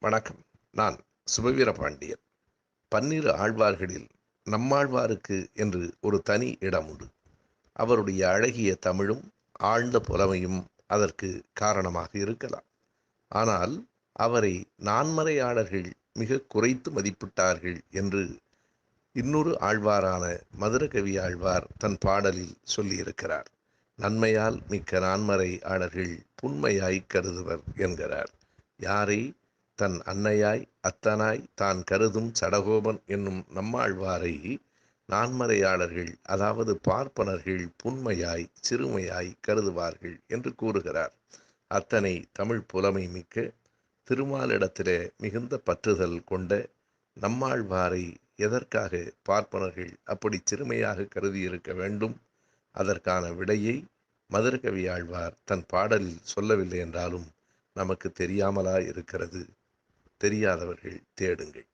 வணக்கம். நான் சுபவீர பாண்டியன். பன்னிரு ஆழ்வார்களில் நம்மாழ்வாருக்கு என்று ஒரு தனி இடம் உண்டு. அவருடைய அழகிய தமிழும் ஆழ்ந்த புலமையும் அதற்கு காரணமாக இருக்கலாம். ஆனால் அவரை நான்மறையாளர்கள் மிக குறைத்து மதிப்பிட்டார்கள் என்று இன்னொரு ஆழ்வாரான மதுரகவி ஆழ்வார் தன் பாடலில் சொல்லியிருக்கிறார். நன்மையால் மிக்க நான்மறை ஆளர்கள் புண்மையாய் கருதுவர் என்கிறார். யாரை தன் அன்னையாய் அத்தனாய் தான் கருதும் சடகோபன் என்னும் நம்மாழ்வாரை நான்மறையாளர்கள் அதாவது பார்ப்பனர்கள் புன்மையாய் சிறுமையாய் கருதுவார்கள் என்று கூறுகிறார். அத்தனை தமிழ் புலமை மிக்க திருமாலிடத்திலே மிகுந்த பற்றுதல் கொண்ட நம்மாழ்வாரை எதற்காக பார்ப்பனர்கள் அப்படி சிறுமையாக கருதியிருக்க வேண்டும்? அதற்கான விடையை மதுரகவி ஆழ்வார் தன் பாடலில் சொல்லவில்லை என்றாலும் நமக்கு தெரியாமலா இருக்கிறது தெரியாதவர்கள் தேடுங்கள்.